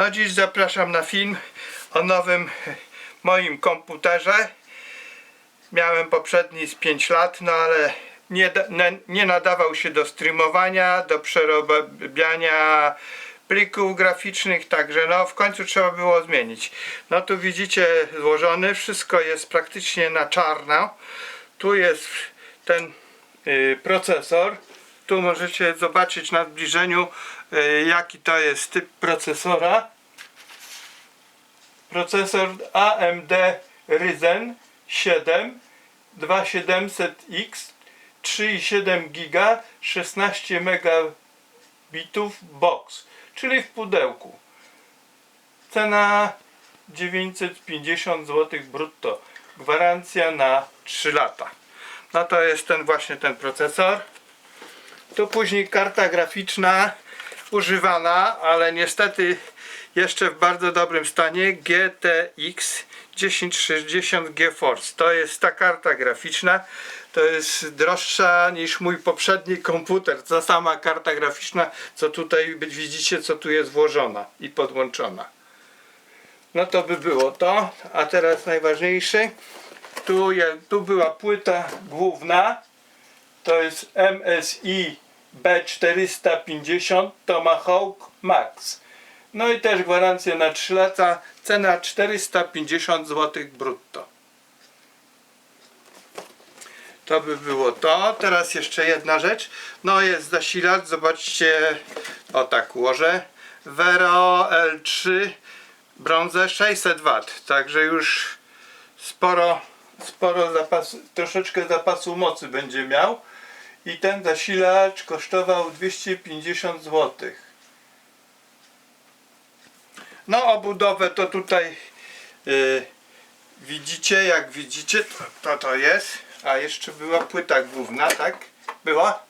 No dziś zapraszam na film o nowym moim komputerze. Miałem poprzedni z 5 lat, no ale nie, nie nadawał się do streamowania, do przerabiania plików graficznych, także no w końcu trzeba było zmienić. No tu widzicie złożony, wszystko jest praktycznie na czarno. Tu jest ten y, procesor. Tu możecie zobaczyć na zbliżeniu y, jaki to jest typ procesora. Procesor AMD Ryzen 7 2700X 3,7 giga 16 megabitów box, czyli w pudełku. Cena 950 zł brutto. Gwarancja na 3 lata. No to jest ten właśnie ten procesor. Tu później karta graficzna używana, ale niestety jeszcze w bardzo dobrym stanie GTX 1060 GeForce. To jest ta karta graficzna. To jest droższa niż mój poprzedni komputer. Ta sama karta graficzna, co tutaj widzicie, co tu jest włożona i podłączona. No to by było to. A teraz najważniejszy. Tu, tu była płyta główna. To jest MSI B450 Tomahawk Max. No i też gwarancja na 3 lata. Cena 450 zł brutto. To by było to. Teraz jeszcze jedna rzecz. No jest zasilacz. Zobaczcie. O tak ułożę. Vero L3 brązę 600 W. Także już sporo, sporo zapasu, troszeczkę zapasu mocy będzie miał. I ten zasilacz kosztował 250 zł. No obudowę to tutaj y, widzicie, jak widzicie, to, to to jest. A jeszcze była płyta główna, tak? Była?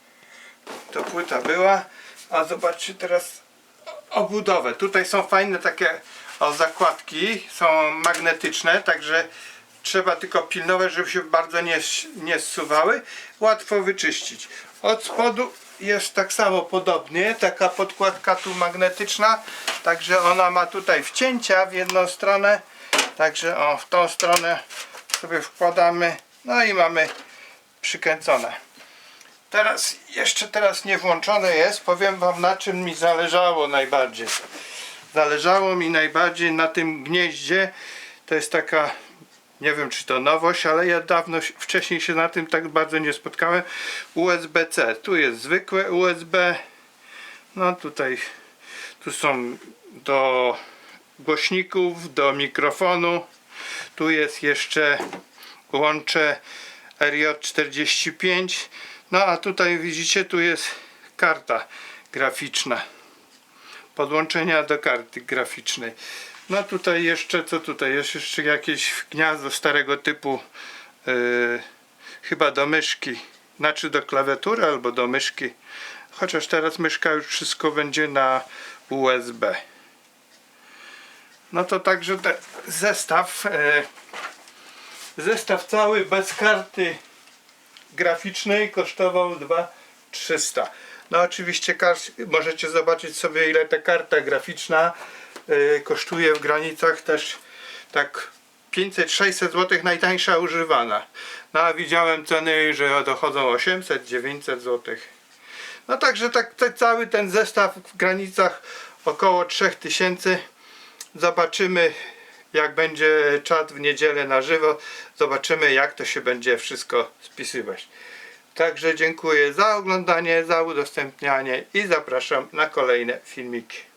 To płyta była. A zobaczcie teraz obudowę. Tutaj są fajne takie o, zakładki, są magnetyczne, także trzeba tylko pilnować, żeby się bardzo nie, nie zsuwały. Łatwo wyczyścić. Od spodu jest tak samo podobnie, taka podkładka tu magnetyczna, także ona ma tutaj wcięcia w jedną stronę, także o w tą stronę sobie wkładamy, no i mamy przykręcone. Teraz, jeszcze teraz nie włączone jest, powiem wam na czym mi zależało najbardziej. Zależało mi najbardziej na tym gnieździe, to jest taka, nie wiem czy to nowość, ale ja dawno wcześniej się na tym tak bardzo nie spotkałem. USB-C, tu jest zwykłe USB, no tutaj, tu są do głośników, do mikrofonu, tu jest jeszcze łącze RJ45 no a tutaj widzicie tu jest karta graficzna. Podłączenia do karty graficznej no tutaj jeszcze co tutaj? Jest jeszcze jakieś gniazdo starego typu yy, chyba do myszki. Znaczy do klawiatury albo do myszki. Chociaż teraz myszka już wszystko będzie na USB no to także te, zestaw e, zestaw cały bez karty graficznej kosztował 2300 no oczywiście możecie zobaczyć sobie ile ta karta graficzna kosztuje w granicach też tak 500-600 zł najtańsza używana no a widziałem ceny, że dochodzą 800-900 zł no także tak cały ten zestaw w granicach około 3000 Zobaczymy jak będzie czat w niedzielę na żywo. Zobaczymy jak to się będzie wszystko spisywać. Także dziękuję za oglądanie, za udostępnianie i zapraszam na kolejne filmiki.